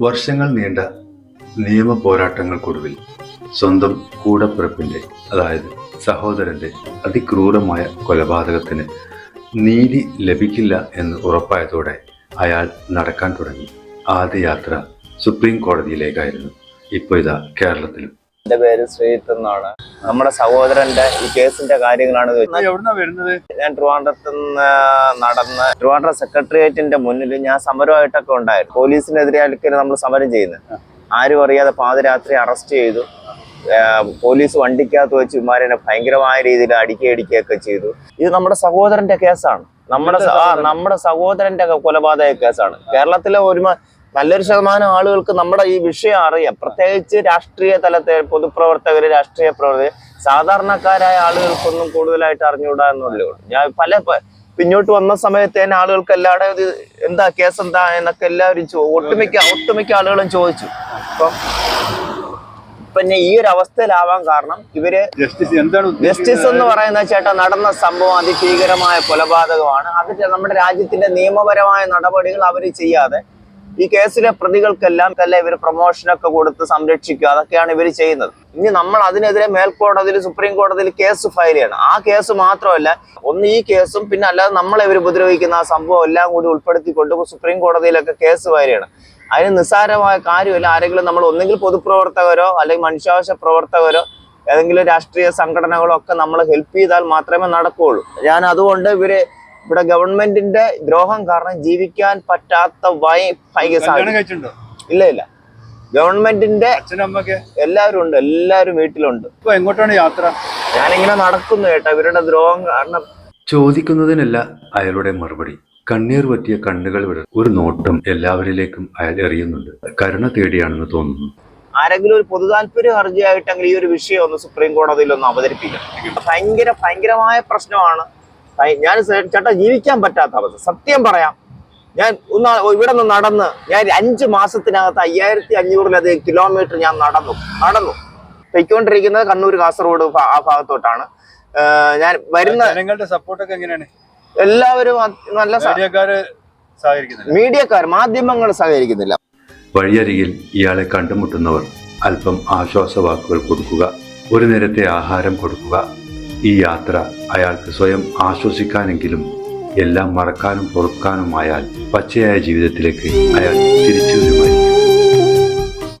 വർഷങ്ങൾ നീണ്ട നിയമ പോരാട്ടങ്ങൾക്കൊടുവിൽ സ്വന്തം കൂടപ്പിറപ്പിന്റെ അതായത് സഹോദരന്റെ അതിക്രൂരമായ കൊലപാതകത്തിന് നീതി ലഭിക്കില്ല എന്ന് ഉറപ്പായതോടെ അയാൾ നടക്കാൻ തുടങ്ങി. ആദ്യ യാത്ര സുപ്രീം കോടതിയിലേക്കായിരുന്നു. ഇപ്പോൾ ഇതാ കേരളത്തിലും. എന്റെ പേര് ശ്രീത്ത് എന്നാണ്. നമ്മുടെ സഹോദരന്റെ ഈ കേസിന്റെ കാര്യങ്ങളാണ് വരുന്നത്? ഞാൻ ട്രിവാൻഡ്രത്ത് നിന്ന് നടന്ന് ട്രിവാൻഡ്രം സെക്രട്ടേറിയറ്റിന്റെ മുന്നിൽ ഞാൻ സമരമായിട്ടൊക്കെ ഉണ്ടായിരുന്നു. പോലീസിനെതിരെ നമ്മൾ സമരം ചെയ്യുന്നത് ആരും അറിയാതെ പാതിരാത്രി അറസ്റ്റ് ചെയ്തു. പോലീസ് വണ്ടിക്കകത്ത് വെച്ച് ഇമാരെ ഭയങ്കരമായ രീതിയിൽ അടിക്കുക അടിക്കുകയൊക്കെ ചെയ്തു. ഇത് നമ്മുടെ സഹോദരന്റെ കേസാണ്. നമ്മുടെ നമ്മുടെ സഹോദരന്റെ കൊലപാതക കേസാണ്. കേരളത്തിലെ ഒരു നല്ലൊരു ശതമാനം ആളുകൾക്ക് നമ്മുടെ ഈ വിഷയം അറിയാം. പ്രത്യേകിച്ച് രാഷ്ട്രീയ തലത്തെ പൊതുപ്രവർത്തകർ രാഷ്ട്രീയ പ്രവർത്തകർ സാധാരണക്കാരായ ആളുകൾക്കൊന്നും കൂടുതലായിട്ട് അറിഞ്ഞുകൂടാ എന്നുള്ളൂ ഞാൻ പല പിന്നോട്ട് വന്ന സമയത്ത് തന്നെ ആളുകൾക്ക് എല്ലാവരുടെ ഇത് എന്താ കേസ് എന്താ എന്നൊക്കെ എല്ലാവരും ഒട്ടുമിക്ക ഒട്ടുമിക്ക ആളുകളും ചോദിച്ചു. അപ്പം പിന്നെ ഈ ഒരു അവസ്ഥയിലാവാൻ കാരണം ഇവർ ജസ്റ്റിസ് എന്താണ് ജസ്റ്റിസ് എന്ന് പറയുന്ന ചേട്ടാ നടന്ന സംഭവം അതിഭീകരമായ കൊലപാതകമാണ്. അത് നമ്മുടെ രാജ്യത്തിന്റെ നിയമപരമായ നടപടികൾ അവർ ചെയ്യാതെ ഈ കേസിലെ പ്രതികൾക്കെല്ലാം തന്നെ ഇവർ പ്രൊമോഷനൊക്കെ കൊടുത്ത് സംരക്ഷിക്കുക. അതൊക്കെയാണ് ഇവർ ചെയ്യുന്നത്. ഇനി നമ്മൾ അതിനെതിരെ മേൽക്കോടതിയിൽ സുപ്രീം കോടതിയിൽ കേസ് ഫയൽ ചെയ്യണം. ആ കേസ് മാത്രമല്ല ഒന്ന് ഈ കേസും പിന്നെ അല്ലാതെ നമ്മളെ ഇവർ ഉപദ്രവിക്കുന്ന ആ സംഭവം എല്ലാം കൂടി ഉൾപ്പെടുത്തിക്കൊണ്ട് സുപ്രീം കോടതിയിലൊക്കെ കേസ് ഫയൽ ചെയ്യണം. അതിന് നിസ്സാരമായ കാര്യമില്ല. ആരെങ്കിലും നമ്മൾ ഒന്നെങ്കിൽ പൊതുപ്രവർത്തകരോ അല്ലെങ്കിൽ മനുഷ്യാവകാശ പ്രവർത്തകരോ ഏതെങ്കിലും രാഷ്ട്രീയ സംഘടനകളോ ഒക്കെ നമ്മൾ ഹെൽപ്പ് ചെയ്താൽ മാത്രമേ നടക്കുകയുള്ളൂ. ഞാൻ അതുകൊണ്ട് ഇവർ ഇവിടെ ഗവൺമെന്റിന്റെ ദ്രോഹം കാരണം ജീവിക്കാൻ പറ്റാത്ത വൈ ഭയങ്കര ഇല്ല ഇല്ല. ഗവൺമെന്റിന്റെ എല്ലാവരും ഉണ്ട് എല്ലാവരും വീട്ടിലുണ്ട്. ഇപ്പൊ എങ്ങോട്ടാണ് യാത്ര? ഞാനിങ്ങനെ നടക്കുന്നു കേട്ടോ ഇവരുടെ ദ്രോഹം കാരണം. ചോദിക്കുന്നതിനല്ല അയാളുടെ മറുപടി. കണ്ണീർ പറ്റിയ കണ്ണുകൾ വിട ഒരു നോട്ടം എല്ലാവരിലേക്കും അയാൾ എറിയുന്നുണ്ട്. കരുണ തേടിയാണെന്ന് തോന്നുന്നു. ആരെങ്കിലും ഒരു പൊതു താല്പര്യ ഹർജിയായിട്ടെങ്കിൽ ഈ ഒരു വിഷയം ഒന്ന് സുപ്രീം കോടതിയിൽ ഒന്ന് അവതരിപ്പിക്കണം. ഭയങ്കര ഭയങ്കരമായ പ്രശ്നമാണ് ഞാൻ ചേട്ടാ ജീവിക്കാൻ പറ്റാത്ത അവസ്ഥ. സത്യം പറയാം. ഞാൻ ഒന്ന് ഇവിടെ നിന്ന് നടന്ന് ഞാൻ അഞ്ച് മാസത്തിനകത്ത് അയ്യായിരത്തി അഞ്ഞൂറിലധികം കിലോമീറ്റർ ഞാൻ നടന്നു. നടന്നു. പൊയ്ക്കൊണ്ടിരിക്കുന്നത് കണ്ണൂർ കാസർഗോഡ് ആ ഭാഗത്തോട്ടാണ്. ഞാൻ വരുന്ന ജനങ്ങളുടെ സപ്പോർട്ടൊക്കെ എങ്ങനെയാണ്? എല്ലാവരും നല്ല മീഡിയക്കാർ മാധ്യമങ്ങൾ സഹകരിക്കുന്നില്ല. വഴിയരികിൽ ഇയാളെ കണ്ടുമുട്ടുന്നവർ അല്പം ആശ്വാസവാക്കുകൾ കൊടുക്കുക ഒരു നേരത്തെ ആഹാരം കൊടുക്കുക ഈ യാത്ര അയാൾക്ക് സ്വയം ആശ്വസിക്കാനെങ്കിലും എല്ലാം മറക്കാനും പൊറുക്കാനുമായാൽ പച്ചയായ ജീവിതത്തിലേക്ക് അയാൾ തിരിച്ചു